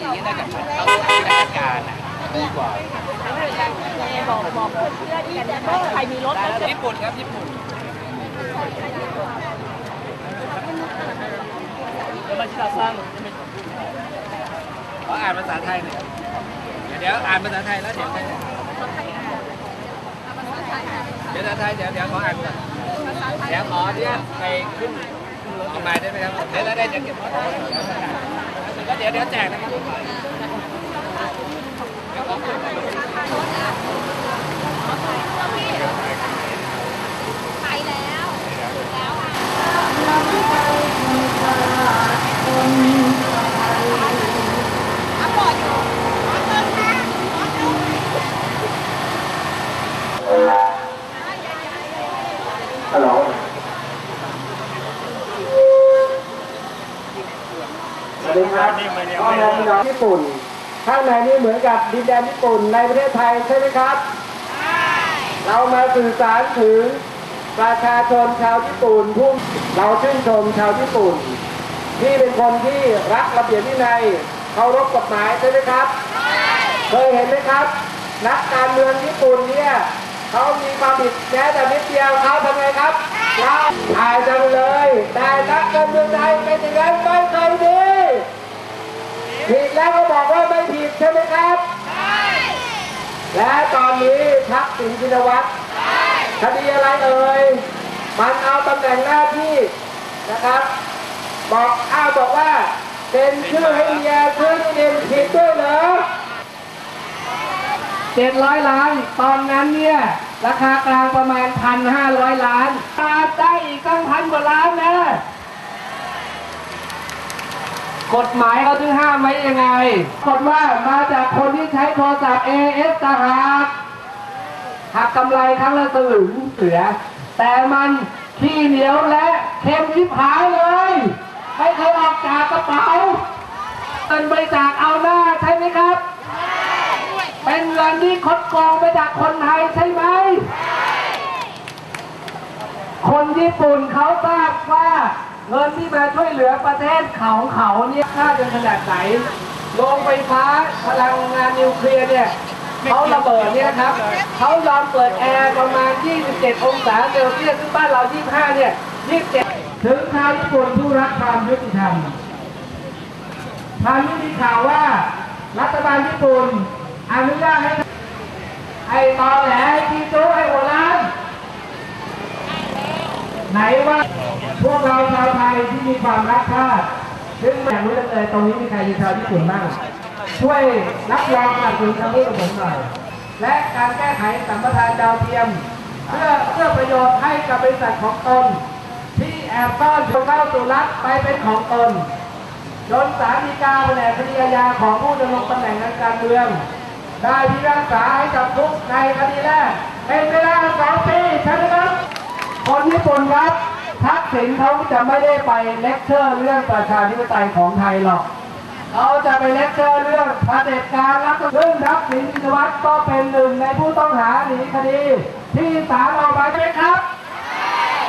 อย่างนี้น่าจะเข้าราชการอะดีกว่าบอกบอกเพื่อนๆกันนะใครมีรถแล้วจะญี่ปุ่นครับญี่ปุ่นแล้วมันที่เราสร้างขออ่านภาษาไทยหน่อยเดี๋ยวอ่านภาษาไทยแล้วเดี๋ยวเดี๋ยวภาษาไทยเดี๋ยวเดี๋ยวขออ่านก่อนเดี๋ยวขอที่ไปขึ้นขึ้นรถออกมาได้ไหมครับเดี๋ยวได้เดี๋ยวเก็บแล้ วเดี๋ยวเดี๋ยวแจกนะครับไปแล้วแล้วอะอะปอดอยู่ปอดเติมนะปอดอยู่ ฮัลโหลสวัส ดีครับพ่อแม่พี่น้องญี่ปุ่นข้างในนี่เหมือนกับดินแดนญี่ปุ่นในประเทศไทยใช่ไหมครับเรามาสื่อสารถึงประชาชนชาวญี่ปุ่นผู้เราชื่นชมชาวญี่ปุ่น ที่เป็นคนที่รักระเบียบวินัยเคารพกฎหมายใช่ไหมครับเคยเห็นไหมครับ นักการเมืองญี่ปุ่นเนี่ยเขามีความผิดแม้แต่นิดเดียวเขาทำไงครับเราอายจังเลยแต่นักการเมืองไทยเป็นอย่างนั้นไม่เคยดี ผิดแล้วก็บอกว่าไม่ผิดใช่ไหมครับและตอนนี้ทักษิณชินวัตรคดีอะไรเอ่ย มันเอาตำแหน่งหน้าที่นะครับ บอกอ้าวบอกว่าเป็นชื่อให้เมียซื้อที่ดินผิดด้วยเหรอเจ็ดร้อยล้าน ตอนนั้นเนี่ย ราคากลางประมาณพันห้าร้อยล้านตาได้อีกตั้งพันกว่าล้านนะ กฎหมายเขาถึงห้ามไว้ยังไงกฎว่ามาจากคนที่ใช้โทรศัพท์ AS ต่างหากหักกำไรครั้งละสลึงเสือ แต่มันขี้เหนียวและเค็มวิบหายเลยไม่เคยออกจากกระเป๋าเงินบริจาคเอาหน้าใช่ไหมครับ เป็นเงินที่คดกองไปจากคนไทยใช่ไหม คนญี่ปุ่นเขาทราบว่า เงินที่มาช่วยเหลือประเทศเขาเขาเนี่ยค่าจนขนาดไหนโรงไฟฟ้าพลังงานนิวเคลียร์เนี่ยเขาระเบิดเนี่ยครับเขายอมเปิดแอร์ประมาณ 27 องศาเซลเซียสซึ่งบ้านเรา 25 เนี่ย 27 ถึงชาวญี่ปุ่นผู้รักความยุติธรรมทางนี้มีข่าวว่ารัฐบาลญี่ปุ่นอนุญาตให้ไอตอแหลไอ้ที่โจ้ไอ้โบราณ ไหนว่าพวกเราชาวไทยที่มี ความรักชาติซึ่งอยากรู้จังเลยตรงนี้มีใครเป็นชาวญี่ปุ่นบ้าง ช่วยรับรองสนับสนุนคำพูดของผมหน่อย และการแก้ไขสัมปทานดาวเทียม เพื่อเพื่อประโยชน์ให้กับบริษัทของตน ที่แอบซ่อนเข้าสู่รัฐไปเป็นของตนจนศาลีกาแผนกคดีอาญาของผู้ดำรงตำแหน่งทางการเมือง ได้พิพากษาให้จำคุกในคดีแรกเป็นเวลาสองปีใช่ไหมครับคนญี่ปุ่นครับ ทักษิณเขาจะไม่ได้ไปเลคเชอร์เรื่องประชาธิปไตยของไทยหรอกเขาจะไปเลคเชอร์เรื่องเผด็จการรัฐซึ่งทักษิณชินวัตรก็เป็นหนึ่งในผู้ต้องหาหนีคดี ที่ศาลออกหมายเรียกครับ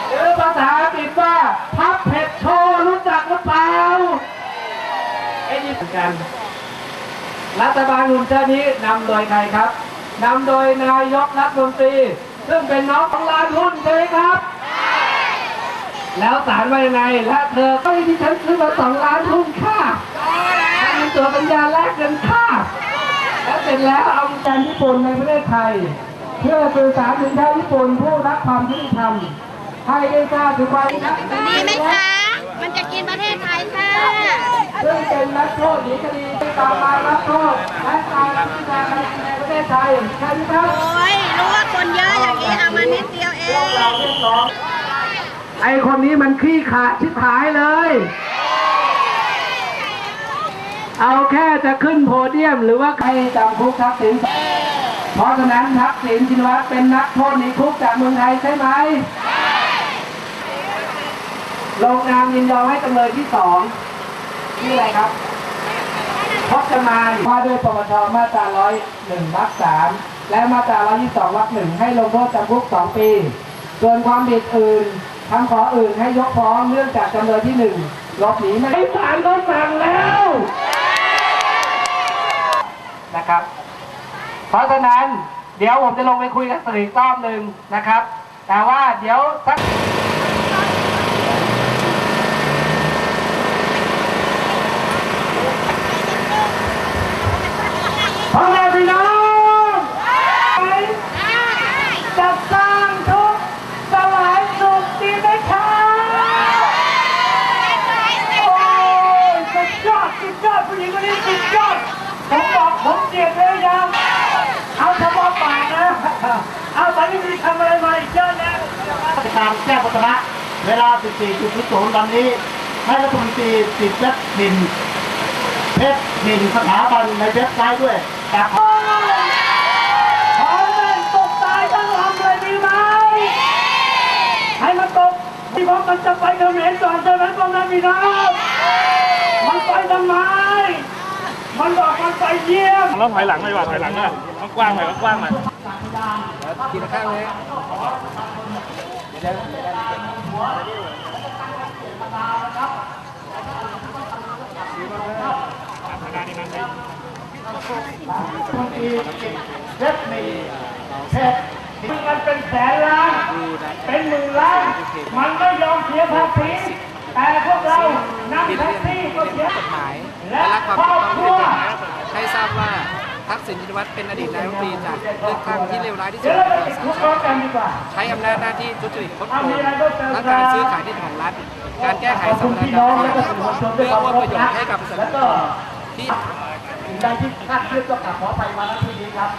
หรือภาษาอังกฤษว่าพับเผ็ดโชว์รู้จักหรือเปล่าไอ้นี่เหมือนกันรัฐบาลหุ่นเชิดนี้นำโดยใครครับนำโดยนายกรัฐมนตรี ซึ่งเป็นน้องของลานหุ้นใช่ไหมครับ แล้วศาลว่ายังไง และเธอก็ที่ฉันซื้อมาสองล้านหุ้นค่ะทำตัวสัญญาแลกเงินค่ะแล้วเสร็จแล้วเอาการญี่ปุ่นในประเทศไทย เพื่อสื่อสารถึงชาวญี่ปุ่นผู้รักความยุติธรรมให้ได้ทราบถึงความรักดีไหมคะ มันจะกินประเทศไทยค่ะซึ่งเป็นนักโทษหนีคดีที่ตามมารับโทษและการพิจารณาในประเทศไทยใช่ไหมครับโอ้ยรู้ว่าคนเยอะอย่างนี้เอามานิดเดียวเอพวกเรางเรียกร้อง ไอคนนี้มันขี้ขาดชิบหายเลย เอาแค่จะขึ้นโพเดียมหรือว่าใครจำคุกทักษิณเพราะฉะนั้นทักษิณชินวัตรเป็นนักโทษหนีคุกจากเมืองไทยใช่ไหมลงนามยินยอมให้จำเลยที่สองนี่อะไรครับพจมานว่าด้วยปปชมาตรา101วรรค3และมาตรา122วรรค1ให้ลงโทษจำคุก2ปี ส่วนความผิดอื่น คำขออื่นให้ยกฟ้องเนื่องจากจำเลยที่หนึ่งลบหนีไม่ได้ศาลก็สั่งแล้วนะครับ เพราะฉะนั้นเดี๋ยวผมจะลงไปคุยกับสื่ออีรอบหนึ่งนะครับ แต่ว่าเดี๋ยวสัก สุดยอดสุดยอดผู้หญิงคนนี้สุดยอดผมบอกผมเกลียดเลยยังเอาเฉพาะปากนะ เอาตอนนี้มีทำอะไรมาอีกเยอะแยะราชการแก้ปัญหาเวลา 14.00วันนี้ ให้รัฐมนตรีติดเว็บหมินเพชรหมินสถาบันในเว็บไซต์ด้วยแต่ขอแม่งตกตายทั้งลำเลยดีไหมให้มันตกที่เพราะมันจะไปเขมรก่อนใช่ไหมพ่อแม่พี่น้อง มันไปทำไม มันบอกมันไปเยี่ยมต้องถอยหลังหน่อยว่ะถอยหลังอะต้องกว้างหน่อยต้องกว้างหน่อยกินข้างเลยเดี๋ยวเดี๋ยวรัฐมนตรีติดเว็บหมินเพชรมันเป็นแสนล้าน เป็นหมื่นล้าน มันไม่ยอมเสียภาษีแต่พวกเรานั่งผิดแท็กเรียนซี่ก็เสียกฎหมาย และรักความถูกต้องที่รัวเป็นกฎหมายให้ทราบว่าทักษิณชินวัตรเป็นอดีตนายกรัฐมนตรีจากเลือกตั้งที่เลวร้ายที่สุดในประวัติดติคุกพร้อมกันดีกว่าใช้อำนาจหน้าที่ทุจริตคดโกเอางมีอะไรก็เชิญทั้งการซื้อขายที่ดินของรัฐ การแก้ไขสมรรถนะเพื่อว่าประโยชน์ให้กับประชาชนที่สิ่งใดที่คาดเคลื่อนก็กลับขอไปมาณที่นี้ครับ